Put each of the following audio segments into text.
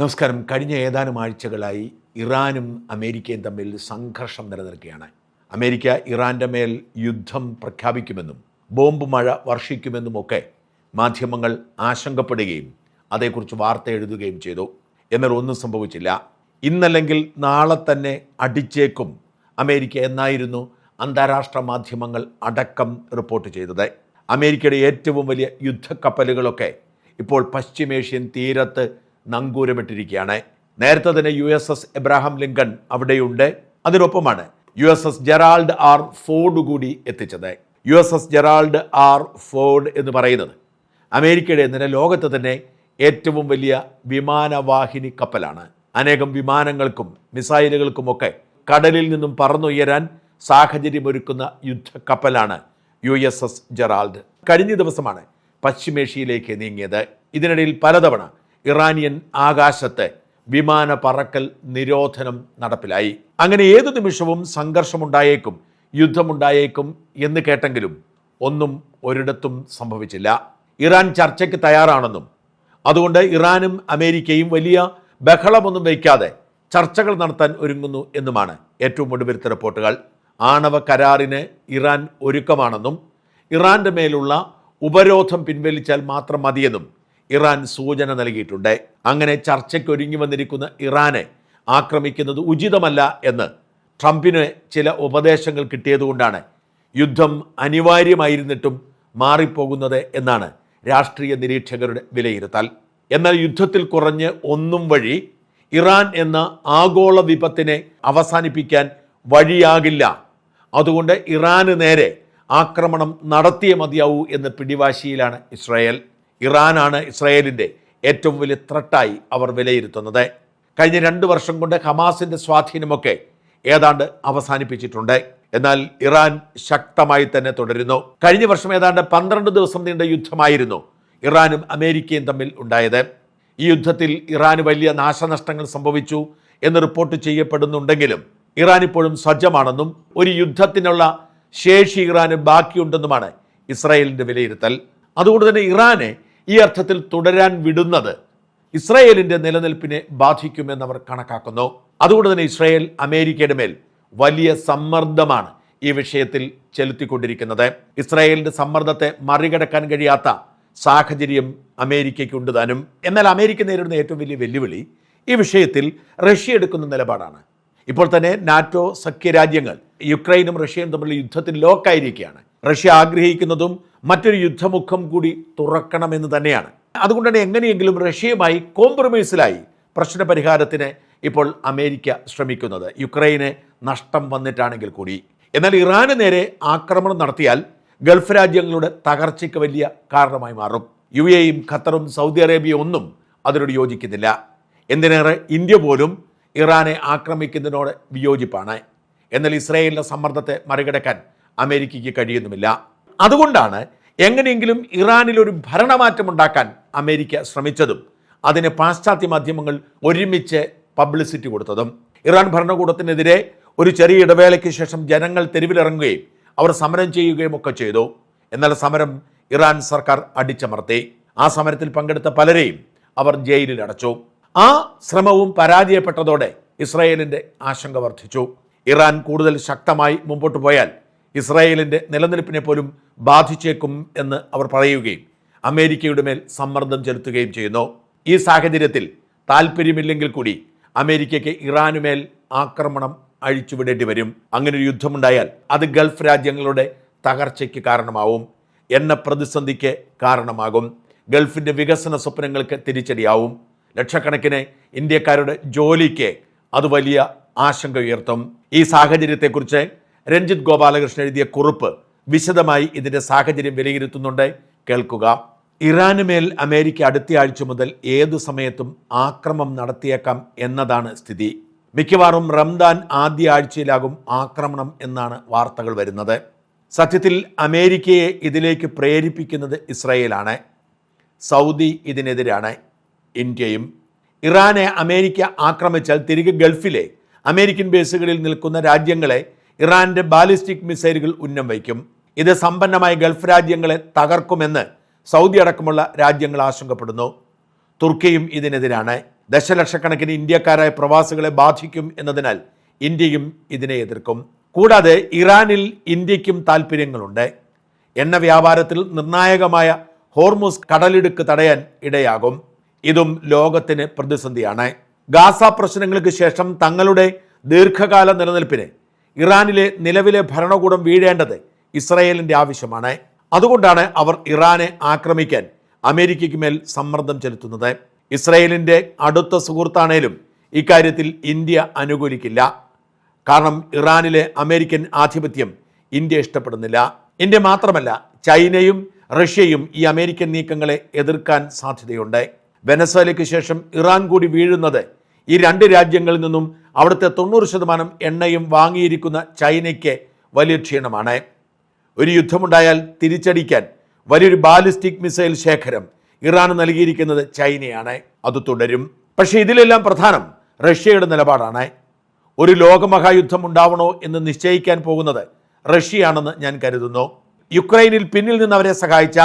നമസ്കാരം. കഴിഞ്ഞ ഏതാനും ആഴ്ചകളായി ഇറാനും അമേരിക്കയും തമ്മിൽ സംഘർഷം നിലനിൽക്കുകയാണ്. അമേരിക്ക ഇറാന്റെ മേൽ യുദ്ധം പ്രഖ്യാപിക്കുമെന്നും ബോംബ് മഴ വർഷിക്കുമെന്നുമൊക്കെ മാധ്യമങ്ങൾ ആശങ്കപ്പെടുകയും അതേക്കുറിച്ച് വാർത്ത എഴുതുകയും ചെയ്തു. എന്നാൽ ഒന്നും സംഭവിച്ചില്ല. ഇന്നല്ലെങ്കിൽ നാളെ തന്നെ അടിച്ചേക്കും. അമേരിക്ക എന്നായിരുന്നു അന്താരാഷ്ട്ര മാധ്യമങ്ങൾ അടക്കം റിപ്പോർട്ട് ചെയ്തത്. അമേരിക്കയുടെ ഏറ്റവും വലിയ യുദ്ധക്കപ്പലുകളൊക്കെ ഇപ്പോൾ പശ്ചിമേഷ്യൻ തീരത്ത് നങ്കൂരമിട്ടിരിക്കുകയാണ്. നേരത്തെ തന്നെ U S S Abraham Lincoln അവിടെയുണ്ട്. അതിനൊപ്പമാണ് U S S Gerald R Ford കൂടി എത്തിച്ചത്. U S S Gerald R Ford എന്ന് പറയുന്നത് അമേരിക്കയുടെ തന്നെ ലോകത്ത് തന്നെ ഏറ്റവും വലിയ വിമാനവാഹിനി കപ്പലാണ്. അനേകം വിമാനങ്ങൾക്കും മിസൈലുകൾക്കുമൊക്കെ കടലിൽ നിന്നും പറന്നുയരാൻ സാഹചര്യമൊരുക്കുന്ന യുദ്ധക്കപ്പലാണ് യു എസ് എസ് ജെറാൾഡ്. കഴിഞ്ഞ ദിവസമാണ് പശ്ചിമേഷ്യയിലേക്ക് നീങ്ങിയത്. ഇതിനിടയിൽ പലതവണ ഇറാനിയൻ ആകാശത്തെ വിമാന പറക്കൽ നിരോധനം നടപ്പിലായി. അങ്ങനെ ഏതു നിമിഷവും സംഘർഷമുണ്ടായേക്കും യുദ്ധമുണ്ടായേക്കും എന്ന് കേട്ടെങ്കിലും ഒന്നും ഒരിടത്തും സംഭവിച്ചില്ല. ഇറാൻ ചർച്ചയ്ക്ക് തയ്യാറാണെന്നും അതുകൊണ്ട് ഇറാനും അമേരിക്കയും വലിയ ബഹളമൊന്നും വയ്ക്കാതെ ചർച്ചകൾ നടത്താൻ ഒരുങ്ങുന്നു എന്നുമാണ് ഏറ്റവും ഒടുവിലത്തെ റിപ്പോർട്ടുകൾ. ആണവ കരാറിന് ഇറാൻ ഒരുക്കമാണെന്നും ഇറാന്റെ മേലുള്ള ഉപരോധം പിൻവലിച്ചാൽ മാത്രം മതിയെന്നും ഇറാൻ സൂചന നൽകിയിട്ടുണ്ട്. അങ്ങനെ ചർച്ചയ്ക്ക് ഒരുങ്ങി വന്നിരിക്കുന്ന ഇറാനെ ആക്രമിക്കുന്നത് ഉചിതമല്ല എന്ന് ട്രംപിന് ചില ഉപദേശങ്ങൾ കിട്ടിയതുകൊണ്ടാണ് യുദ്ധം അനിവാര്യമായിരുന്നിട്ടും മാറിപ്പോകുന്നത് എന്നാണ് രാഷ്ട്രീയ നിരീക്ഷകരുടെ വിലയിരുത്തൽ. എന്നാൽ യുദ്ധത്തിൽ കുറഞ്ഞ് ഒന്നും വഴി ഇറാൻ എന്ന ആഗോള വിപത്തിനെ അവസാനിപ്പിക്കാൻ വഴിയാകില്ല. അതുകൊണ്ട് ഇറാന് നേരെ ആക്രമണം നടത്തിയേ മതിയാവൂ എന്ന പിടിവാശിയിലാണ് ഇസ്രായേൽ. ഇറാനാണ് ഇസ്രായേലിന്റെ ഏറ്റവും വലിയ ത്രട്ടായി അവർ വിലയിരുത്തുന്നത്. കഴിഞ്ഞ രണ്ട് വർഷം കൊണ്ട് ഹമാസിന്റെ സ്വാധീനമൊക്കെ ഏതാണ്ട് അവസാനിപ്പിച്ചിട്ടുണ്ട്. എന്നാൽ ഇറാൻ ശക്തമായി തന്നെ തുടരുന്നു. കഴിഞ്ഞ വർഷം ഏതാണ്ട് പന്ത്രണ്ട് ദിവസം നീണ്ട യുദ്ധമായിരുന്നു ഇറാനും അമേരിക്കയും തമ്മിൽ ഉണ്ടായത്. ഈ യുദ്ധത്തിൽ ഇറാന് വലിയ നാശനഷ്ടങ്ങൾ സംഭവിച്ചു എന്ന് റിപ്പോർട്ട് ചെയ്യപ്പെടുന്നുണ്ടെങ്കിലും ഇറാൻ ഇപ്പോഴും സജ്ജമാണെന്നും ഒരു യുദ്ധത്തിനുള്ള ശേഷി ഇറാന് ബാക്കിയുണ്ടെന്നുമാണ് ഇസ്രായേലിന്റെ വിലയിരുത്തൽ. അതുകൊണ്ട് തന്നെ ഇറാനെ ഈ അർത്ഥത്തിൽ തുടരാൻ വിടുന്നത് ഇസ്രായേലിന്റെ നിലനിൽപ്പിനെ ബാധിക്കുമെന്നവർ കണക്കാക്കുന്നു. അതുകൊണ്ട് തന്നെ ഇസ്രായേൽ അമേരിക്കയുടെ മേൽ വലിയ സമ്മർദ്ദമാണ് ഈ വിഷയത്തിൽ ചെലുത്തിക്കൊണ്ടിരിക്കുന്നത്. ഇസ്രായേലിന്റെ സമ്മർദ്ദത്തെ മറികടക്കാൻ കഴിയാത്ത സാഹചര്യം അമേരിക്കയ്ക്കുണ്ട് താനും. എന്നാൽ അമേരിക്ക നേരിടുന്ന ഏറ്റവും വലിയ വെല്ലുവിളി ഈ വിഷയത്തിൽ റഷ്യ എടുക്കുന്ന നിലപാടാണ്. ഇപ്പോൾ തന്നെ നാറ്റോ സഖ്യരാജ്യങ്ങൾ യുക്രൈനും റഷ്യയും തമ്മിലുള്ള യുദ്ധത്തിൽ ലോക്കായിരിക്കുകയാണ്. റഷ്യ ആഗ്രഹിക്കുന്നതും മറ്റൊരു യുദ്ധമുഖം കൂടി തുറക്കണമെന്ന് തന്നെയാണ്. അതുകൊണ്ട് തന്നെ എങ്ങനെയെങ്കിലും റഷ്യയുമായി കോംപ്രമൈസിലായി പ്രശ്ന പരിഹാരത്തിന് ഇപ്പോൾ അമേരിക്ക ശ്രമിക്കുന്നത്. യുക്രൈന് നഷ്ടം വന്നിട്ടാണെങ്കിൽ കൂടി. എന്നാൽ ഇറാന് നേരെ ആക്രമണം നടത്തിയാൽ ഗൾഫ് രാജ്യങ്ങളുടെ തകർച്ചയ്ക്ക് വലിയ കാരണമായി മാറും. യു എയും ഖത്തറും സൗദി അറേബ്യ ഒന്നും അതിനോട് യോജിക്കുന്നില്ല. എന്തിനേറെ ഇന്ത്യ പോലും ഇറാനെ ആക്രമിക്കുന്നതിനോട് വിയോജിപ്പാണ്. എന്നാൽ ഇസ്രായേലിന്റെ സമ്മർദ്ദത്തെ മറികടക്കാൻ അമേരിക്കയ്ക്ക് കഴിയുന്നുമില്ല. അതുകൊണ്ടാണ് എങ്ങനെയെങ്കിലും ഇറാനിൽ ഒരു ഭരണമാറ്റം ഉണ്ടാക്കാൻ അമേരിക്ക ശ്രമിച്ചതും അതിന് പാശ്ചാത്യ മാധ്യമങ്ങൾ ഒരുമിച്ച് പബ്ലിസിറ്റി കൊടുത്തതും. ഇറാൻ ഭരണകൂടത്തിനെതിരെ ഒരു ചെറിയ ഇടവേളയ്ക്ക് ശേഷം ജനങ്ങൾ തെരുവിലിറങ്ങുകയും അവർ സമരം ചെയ്യുകയും ഒക്കെ ചെയ്തു. എന്നാൽ സമരം ഇറാൻ സർക്കാർ അടിച്ചമർത്തി. ആ സമരത്തിൽ പങ്കെടുത്ത പലരെയും അവർ ജയിലിൽ അടച്ചു ആ ശ്രമവും പരാജയപ്പെട്ടതോടെ ഇസ്രായേലിന്റെ ആശങ്ക വർദ്ധിച്ചു. ഇറാൻ കൂടുതൽ ശക്തമായി മുമ്പോട്ട് പോയാൽ ഇസ്രായേലിന്റെ നിലനിൽപ്പിനെ പോലും ബാധിച്ചേക്കും എന്ന് അവർ പറയുകയും അമേരിക്കയുടെ മേൽ സമ്മർദ്ദം ചെലുത്തുകയും ചെയ്യുന്നു. ഈ സാഹചര്യത്തിൽ താല്പര്യമില്ലെങ്കിൽ കൂടി അമേരിക്കയ്ക്ക് ഇറാനുമേൽ ആക്രമണം അഴിച്ചുവിടേണ്ടി വരും. അങ്ങനെ ഒരു യുദ്ധമുണ്ടായാൽ അത് ഗൾഫ് രാജ്യങ്ങളുടെ തകർച്ചയ്ക്ക് കാരണമാവും. എണ്ണ പ്രതിസന്ധിക്ക് കാരണമാകും. ഗൾഫിന്റെ വികസന സ്വപ്നങ്ങൾക്ക് തിരിച്ചടിയാവും. ലക്ഷക്കണക്കിന് ഇന്ത്യക്കാരുടെ ജോലിക്ക് അത് വലിയ ആശങ്ക ഉയർത്തും. ഈ സാഹചര്യത്തെക്കുറിച്ച് രഞ്ജിത്ത് ഗോപാലകൃഷ്ണൻ എഴുതിയ കുറിപ്പ് വിശദമായി ഇതിന്റെ സാഹചര്യം വിലയിരുത്തുന്നുണ്ട്. കേൾക്കുക. ഇറാന് മേൽ അമേരിക്ക അടുത്ത ആഴ്ച മുതൽ ഏതു സമയത്തും ആക്രമണം നടത്തിയേക്കാം എന്നതാണ് സ്ഥിതി. മിക്കവാറും റംദാൻ ആദ്യ ആഴ്ചയിലാകും ആക്രമണം എന്നാണ് വാർത്തകൾ വരുന്നത്. സത്യത്തിൽ അമേരിക്കയെ ഇതിലേക്ക് പ്രേരിപ്പിക്കുന്നത് ഇസ്രയേലാണ്. സൗദി ഇതിനെതിരാണ്. ഇന്ത്യയും ഇറാനെ അമേരിക്ക ആക്രമിച്ചാൽ തിരികെ ഗൾഫിലെ അമേരിക്കൻ ബേസുകളിൽ നിൽക്കുന്ന രാജ്യങ്ങളെ ഇറാന്റെ ബാലിസ്റ്റിക് മിസൈലുകൾ ഉന്നം വയ്ക്കും. ഇത് സമ്പന്നമായ ഗൾഫ് രാജ്യങ്ങളെ തകർക്കുമെന്ന് സൗദി അടക്കമുള്ള രാജ്യങ്ങൾ ആശങ്കപ്പെടുന്നു. തുർക്കിയും ഇതിനെതിരാണ്. ദശലക്ഷക്കണക്കിന് ഇന്ത്യക്കാരായ പ്രവാസികളെ ബാധിക്കും എന്നതിനാൽ ഇന്ത്യയും ഇതിനെ എതിർക്കും. കൂടാതെ ഇറാനിൽ ഇന്ത്യക്കും താൽപ്പര്യങ്ങളുണ്ട്. എണ്ണ വ്യാപാരത്തിൽ നിർണായകമായ ഹോർമുസ് കടലിടുക്ക് തടയാൻ ഇടയാകും. ഇതും ലോകത്തിന് പ്രതിസന്ധിയാണ്. ഗാസ പ്രശ്നങ്ങൾക്ക് ശേഷം തങ്ങളുടെ ദീർഘകാല നിലനിൽപ്പിന് ഇറാനിലെ നിലവിലെ ഭരണകൂടം വീഴേണ്ടത് ഇസ്രയേലിന്റെ ആവശ്യമാണ്. അതുകൊണ്ടാണ് അവർ ഇറാനെ ആക്രമിക്കാൻ അമേരിക്കയ്ക്ക് മേൽ സമ്മർദ്ദം ചെലുത്തുന്നത്. ഇസ്രയേലിന്റെ അടുത്ത സുഹൃത്താണേലും ഇക്കാര്യത്തിൽ ഇന്ത്യ അനുകൂലിക്കില്ല. കാരണം ഇറാനിലെ അമേരിക്കൻ ആധിപത്യം ഇന്ത്യ ഇഷ്ടപ്പെടുന്നില്ല. ഇന്ത്യ മാത്രമല്ല ചൈനയും റഷ്യയും ഈ അമേരിക്കൻ നീക്കങ്ങളെ എതിർക്കാൻ സാധ്യതയുണ്ട്. വെനസ്വേലയ്ക്ക് ശേഷം ഇറാൻ കൂടി വീഴുന്നത് ഈ രണ്ട് രാജ്യങ്ങളിൽ നിന്നും അവിടുത്തെ തൊണ്ണൂറ് ശതമാനം എണ്ണയും വാങ്ങിയിരിക്കുന്ന ചൈനയ്ക്ക് വലിയ ക്ഷീണമാണ്. ഒരു യുദ്ധമുണ്ടായാൽ തിരിച്ചടിക്കാൻ വലിയൊരു ബാലിസ്റ്റിക് മിസൈൽ ശേഖരം ഇറാൻ നൽകിയിരിക്കുന്നത് ചൈനയാണ്. അത് തുടരും. പക്ഷേ ഇതിലെല്ലാം പ്രധാനം റഷ്യയുടെ നിലപാടാണ്. ഒരു ലോകമഹായുദ്ധം ഉണ്ടാവണോ എന്ന് നിശ്ചയിക്കാൻ പോകുന്നത് റഷ്യയാണെന്ന് ഞാൻ കരുതുന്നു. യുക്രൈനിൽ പിന്നിൽ നിന്ന് അവരെ സഹായിച്ച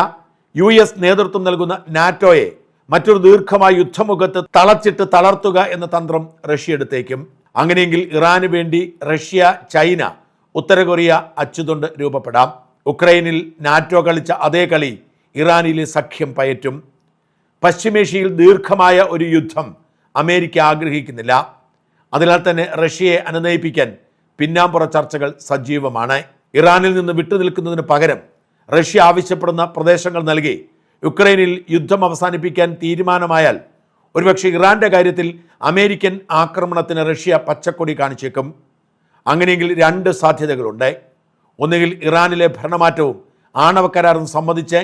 യു നേതൃത്വം നൽകുന്ന നാറ്റോയെ മറ്റൊരു ദീർഘമായ യുദ്ധമുഖത്ത് തളച്ചിട്ട് തളർത്തുക എന്ന തന്ത്രം റഷ്യ എടുത്തേക്കും. അങ്ങനെയെങ്കിൽ ഇറാന് വേണ്ടി റഷ്യ ചൈന ഉത്തര കൊറിയ അച്ചുതൊണ്ട് രൂപപ്പെടാം. ഉക്രൈനിൽ നാറ്റോ കളിച്ച അതേ കളി ഇറാനിലെ സഖ്യം പയറ്റും. പശ്ചിമേഷ്യയിൽ ദീർഘമായ ഒരു യുദ്ധം അമേരിക്ക ആഗ്രഹിക്കുന്നില്ല. അതിനാൽ തന്നെ റഷ്യയെ അനുനയിപ്പിക്കാൻ പിന്നാമ്പുറ ചർച്ചകൾ സജീവമാണ്. ഇറാനിൽ നിന്ന് വിട്ടുനിൽക്കുന്നതിന് പകരം റഷ്യ ആവശ്യപ്പെടുന്ന പ്രദേശങ്ങൾ നൽകി യുക്രൈനിൽ യുദ്ധം അവസാനിപ്പിക്കാൻ തീരുമാനമായാൽ ഒരുപക്ഷെ ഇറാന്റെ കാര്യത്തിൽ അമേരിക്കൻ ആക്രമണത്തിന് റഷ്യ പച്ചക്കൊടി കാണിച്ചേക്കും. അങ്ങനെയെങ്കിൽ രണ്ട് സാധ്യതകളുണ്ട്. ഒന്നുകിൽ ഇറാനിലെ ഭരണമാറ്റവും ആണവ കരാറും സംബന്ധിച്ച്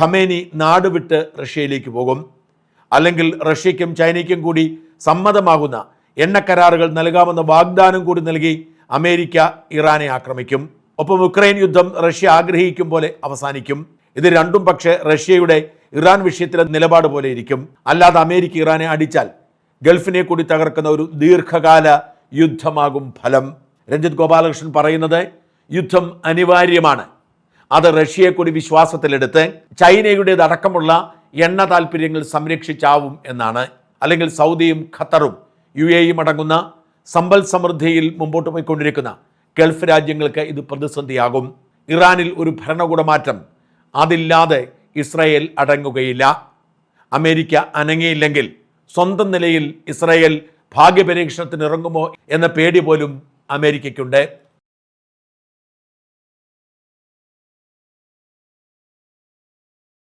ഖമേനി നാടുവിട്ട് റഷ്യയിലേക്ക് പോകും. അല്ലെങ്കിൽ റഷ്യയ്ക്കും ചൈനയ്ക്കും കൂടി സമ്മതമാകുന്ന എണ്ണ എണ്ണക്കരാറുകൾ നൽകാമെന്ന വാഗ്ദാനം കൂടി നൽകി അമേരിക്ക ഇറാനെ ആക്രമിക്കും. ഒപ്പം ഉക്രൈൻ യുദ്ധം റഷ്യ ആഗ്രഹിക്കും പോലെ അവസാനിക്കും. ഇത് രണ്ടും പക്ഷേ റഷ്യയുടെ ഇറാൻ വിഷയത്തിലെ നിലപാട് പോലെ ഇരിക്കും. അല്ലാതെ അമേരിക്ക ഇറാനെ അടിച്ചാൽ ഗൾഫിനെ കൂടി തകർക്കുന്ന ഒരു ദീർഘകാല യുദ്ധമാകും ഫലം. രഞ്ജിത് ഗോപാലകൃഷ്ണൻ പറയുന്നത് യുദ്ധം അനിവാര്യമാണ്. അത് റഷ്യയെ കൂടി വിശ്വാസത്തിലെടുത്ത് ചൈനയുടേതടക്കമുള്ള എണ്ണ താല്പര്യങ്ങൾ സംരക്ഷിച്ചാവും എന്നാണ്. അല്ലെങ്കിൽ സൗദിയും ഖത്തറും യു എയും അടങ്ങുന്ന സമ്പൽ സമൃദ്ധിയിൽ മുമ്പോട്ട് പോയിക്കൊണ്ടിരിക്കുന്ന ഗൾഫ് രാജ്യങ്ങൾക്ക് ഇത് പ്രതിസന്ധിയാകും. ഇറാനിൽ ഒരു ഭരണകൂടമാറ്റം അതില്ലാതെ ഇസ്രയേൽ അടങ്ങുകയില്ല. അമേരിക്ക അനങ്ങിയില്ലെങ്കിൽ സ്വന്തം നിലയിൽ ഇസ്രയേൽ ഭാഗ്യപരീക്ഷണത്തിന് ഇറങ്ങുമോ എന്ന പേടി പോലും അമേരിക്കയ്ക്കുണ്ട്.